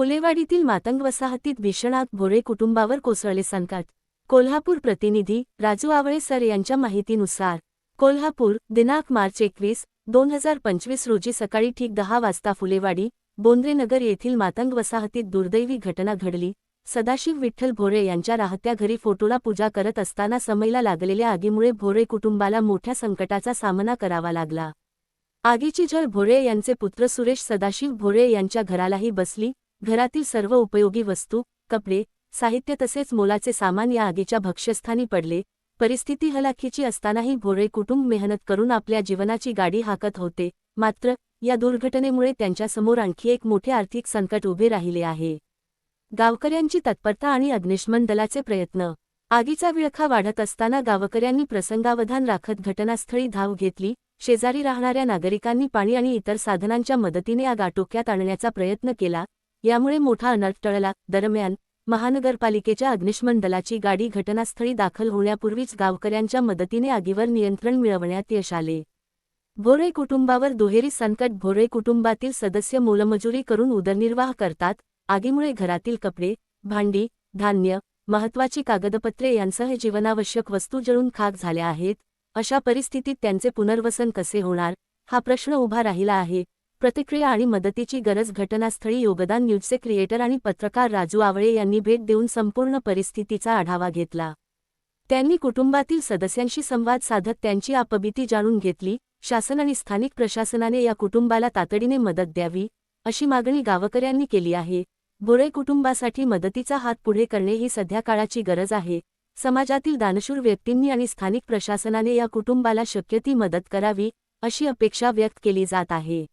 फुलेवाडीतील मातंग वसाहतीत भीषण आग भोरे कुटुंबावर कोसळले संकट. कोल्हापूर प्रतिनिधी राजू आवळे सर यांच्या माहितीनुसार कोल्हापूर दिनांक मार्च एकवीस दोन हजार पंचवीस रोजी सकाळी ठीक दहा वाजता फुलेवाडी बोंद्रेनगर येथील मातंग वसाहतीत दुर्दैवी घटना घडली. सदाशिव विठ्ठल भोरे यांच्या राहत्या घरी फोटोला पूजा करत असताना समयला लागलेल्या आगीमुळे भोरे कुटुंबाला मोठ्या संकटाचा सामना करावा लागला. आगीची झळ भोरे यांचे पुत्र सुरेश सदाशिव भोरे यांच्या घरालाही बसली. घरातील सर्व उपयोगी वस्तू कपडे साहित्य तसेच मोलाचे सामान या आगीच्या भक्ष्यस्थानी पडले. परिस्थिती हलाखीची असतानाही भोरे कुटुंब मेहनत करून आपल्या जीवनाची गाडी हाकत होते. मात्र या दुर्घटनेमुळे त्यांच्यासमोर आणखी एक मोठे आर्थिक संकट उभे राहिले आहे. गावकऱ्यांची तत्परता आणि अग्निशमन दलाचे प्रयत्न. आगीचा विळखा वाढत असताना गावकऱ्यांनी प्रसंगावधान राखत घटनास्थळी धाव घेतली. शेजारी राहणाऱ्या नागरिकांनी पाणी आणि इतर साधनांच्या मदतीने आग आटोक्यात आणण्याचा प्रयत्न केला. यामुळे मोठा अनर्थ टळला. दरम्यान महानगरपालिकेच्या अग्निशमन दलाची गाडी घटनास्थळी दाखल होण्यापूर्वीच गावकऱ्यांच्या मदतीने आगीवर नियंत्रण मिळवण्यात यश आले. भोरे कुटुंबावर दुहेरी संकट भोरे कुटुंबातील सदस्य मोलमजुरी करून उदरनिर्वाह करतात. आगीमुळे घरातील कपडे भांडी धान्य महत्वाची कागदपत्रे यांसह जीवनावश्यक वस्तू जळून खाक झाल्या आहेत. अशा परिस्थितीत त्यांचे पुनर्वसन कसे होणार? हा प्रश्न उभा राहिला आहे. प्रतिक्रिया आणि मदतीची गरज घटनास्थळी योगदान न्यूजचे क्रिएटर आणि पत्रकार राजू आवळे यांनी भेट देऊन संपूर्ण परिस्थितीचा आढावा घेतला. त्यांनी कुटुंबातील सदस्यांशी संवाद साधत त्यांची आपबीती जाणून घेतली शासन आणि स्थानिक प्रशासनाने या कुटुंबाला तातडीने मदत द्यावी अशी मागणी गावकऱ्यांनी केली आहे. भोरे कुटुंबासाठी मदतीचा हात पुढे करणे ही सध्या काळाची गरज आहे. समाजातील दानशूर व्यक्तींनी आणि स्थानिक प्रशासनाने या कुटुंबाला शक्य ती मदत करावी अशी अपेक्षा व्यक्त केली जात आहे.